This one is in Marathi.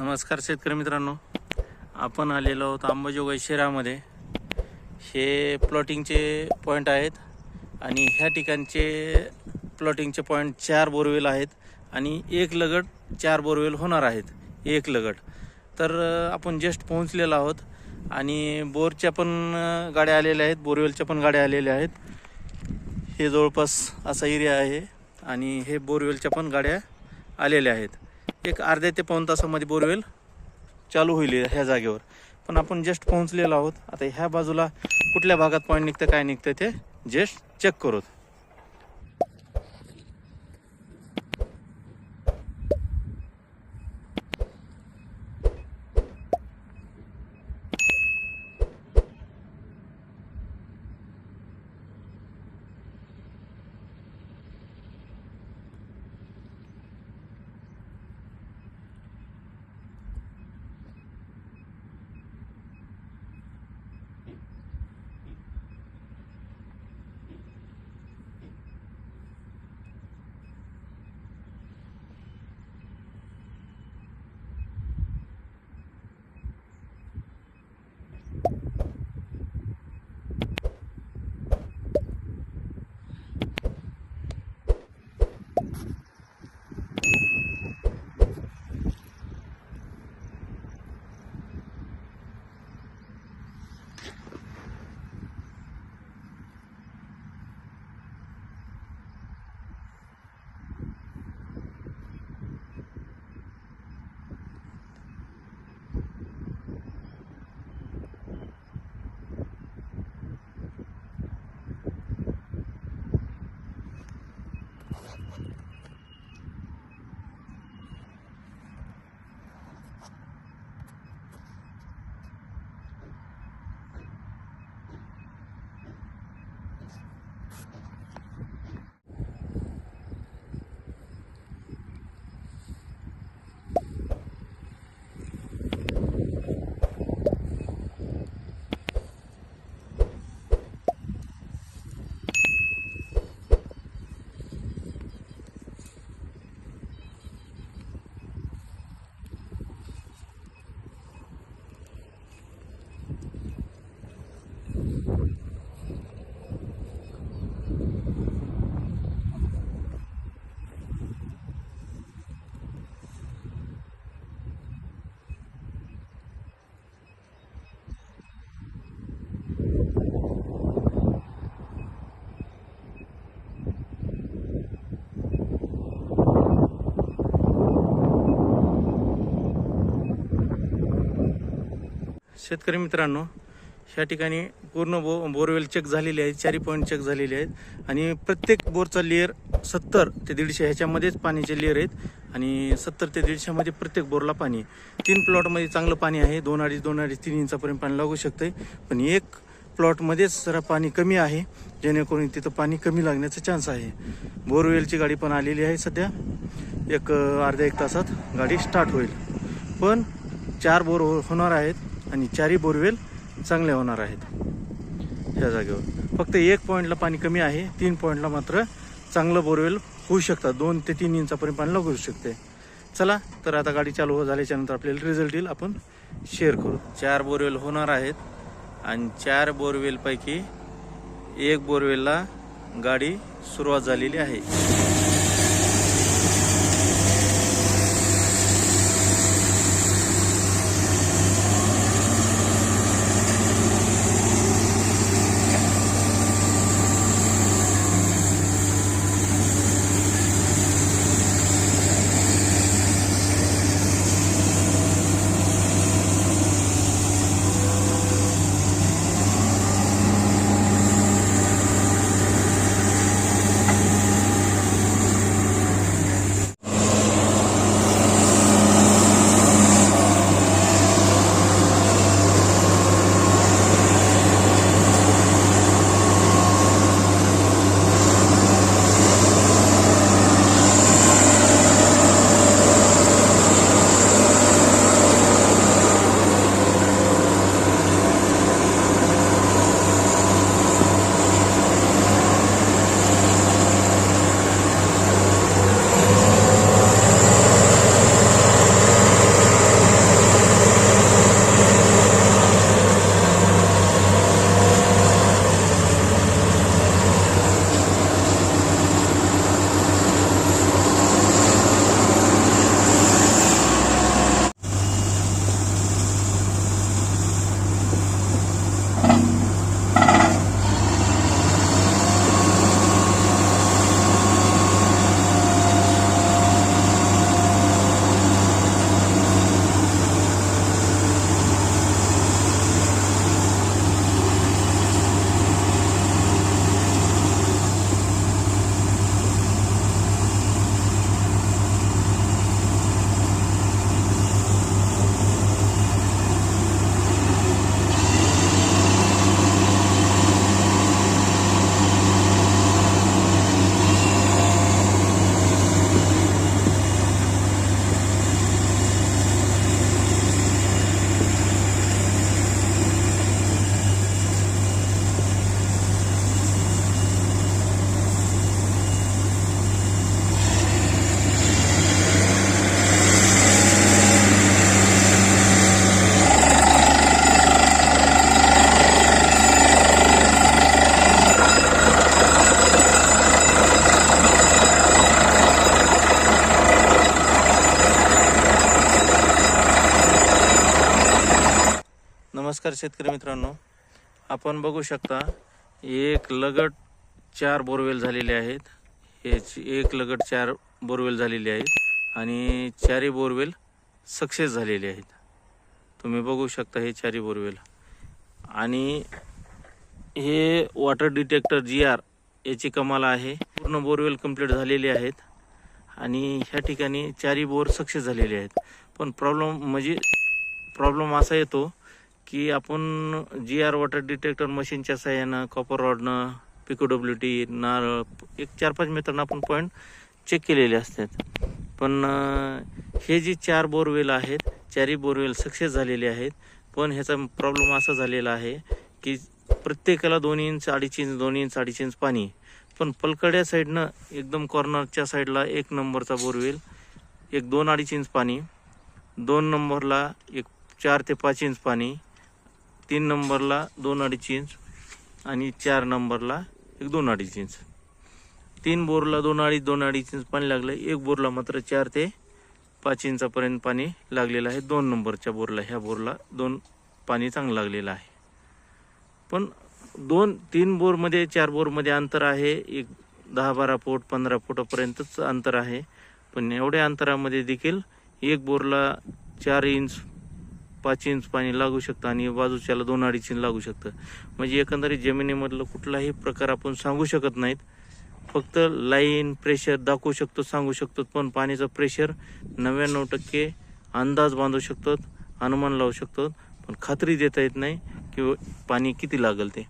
नमस्कार शेतकरी मित्रांनो. आपण आलेलो आहोत अंबाजोगाई शहरामध्ये. हे प्लॉटिंगचे पॉईंट आहेत आणि ह्या ठिकाणचे प्लॉटिंगचे पॉईंट चार बोरवेल आहेत आणि एक लगट चार बोरवेल होणार आहेत. एक लगट. तर आपण जस्ट पोहोचलेलो आहोत आणि बोरच्या पण गाड्या आलेल्या आहेत बोरवेलच्या पण गाड्या आलेल्या आहेत. हे जवळपास असा एरिया आहे आणि हे बोरवेलच्या पण गाड्या आलेल्या आहेत. एक अर्ध्या ते पाऊण तासामध्ये बोरवेल चालू होईल ह्या जागेवर. पण आपण जस्ट पोहोचलेलो आहोत. आता ह्या बाजूला कुठल्या भागात पॉईंट निघतं काय निघतं ते जस्ट चेक करूत शेतकरी मित्रांनो ह्या ठिकाणी पूर्ण बो बोरवेल चेक झालेले आहेत चारी पॉईंट चेक झालेले आहेत. आणि प्रत्येक बोरचा लेअर सत्तर ते दीडशे ह्याच्यामध्येच पाण्याचे लेअर आहेत. आणि सत्तर ते दीडशेमध्ये प्रत्येक बोरला पाणी आहे. तीन प्लॉटमध्ये चांगलं पाणी आहे. दोन अडीच दोन अडीच तीन इंचापर्यंत पाणी लागू शकतंय. पण एक प्लॉटमध्येच जरा पाणी कमी आहे. जेणेकरून तिथं पाणी कमी लागण्याचा चान्स आहे. बोरवेलची गाडी पण आलेली आहे सध्या. एक अर्ध्या एक तासात गाडी स्टार्ट होईल. पण चार बोर हो-, होणार आहेत. आणि चारी बोरवेल चांगले होणार आहेत. ह्या जागेवर. फक्त एक पॉईंटला पाणी कमी आहे. तीन पॉईंटला मात्र चांगलं बोरवेल होऊ शकतात. दोन ते तीन इंचापर्यंत पाणी लागू शकते. चला तर आता गाडी चालू हो- झाल्याच्यानंतर आपल्याला रिझल्ट येईल. आपण शेअर करू. चार बोरवेल होणार आहेत. आणि चार बोरवेलपैकी एक बोरवेलला गाडी सुरुवात झालेली आहे. नमस्कार शेतकरी मित्रांनो आपण बघू शकता एक लगट चार बोरवेल झालेले आहेत. याची एक लगट चार बोरवेल झालेले आहेत आणि चारही बोरवेल सक्सेस झालेले आहेत. तुम्ही बघू शकता हे चारही बोरवेल. आणि हे वॉटर डिटेक्टर जी आर याची कमाल आहे. पूर्ण बोरवेल कंप्लीट झालेले आहेत. आणि ह्या ठिकाणी चारही बोर सक्सेस झालेले आहेत. पण प्रॉब्लेम म्हणजे प्रॉब्लेम असा येतो की आपण जी आर वॉटर डिटेक्टर मशीनच्या सहाय्यानं कॉपर रॉडनं पिको डब्ल्यू टी नारळ एक चार पाच मित्रांना आपण पॉईंट चेक केलेले असतात. पण हे जे चार बोरवेल आहेत चारही बोरवेल सक्सेस झालेले आहेत पण ह्याचा प्रॉब्लेम असा झालेला आहे की प्रत्येकाला दोन इंच अडीच इंच दोन इंच अडीच इंच पाणी. पण पलकड्या साईडनं एकदम कॉर्नरच्या साईडला एक नंबरचा बोरवेल एक दोन अडीच इंच पाणी दोन नंबरला एक चार ते पाच इंच पाणी तीन नंबरला दोन अडीच इंच आणि चार नंबरला एक दोन अडीच इंच. तीन बोरला दोन अडीच दोन अडीच इंच पाणी लागलं. एक बोरला मात्र चार ते पाच इंचापर्यंत पाणी लागलेलं आहे. दोन नंबरच्या बोरला ह्या बोरला दोन पाणी चांगलं लागलेलं आहे. पण दोन तीन बोरमध्ये चार बोरमध्ये अंतर आहे. एक दहा बारा फूट पंधरा फुटापर्यंतच अंतर आहे. पण एवढ्या अंतरामध्ये देखील एक बोरला चार इंच पाच इंच पाणी लागू शकतं आणि बाजूच्याला दोन अडीच इंच लागू शकतं. म्हणजे एकंदरीत जमिनीमधलं कुठलाही प्रकार आपण सांगू शकत नाहीत. फक्त लाईन प्रेशर दाखवू शकतो सांगू शकतो पण पाण्याचं प्रेशर नव्याण्णव टक्के अंदाज बांधू शकतो अनुमान लावू शकतो पण खात्री देता येत नाही की पाणी किती लागेल ते.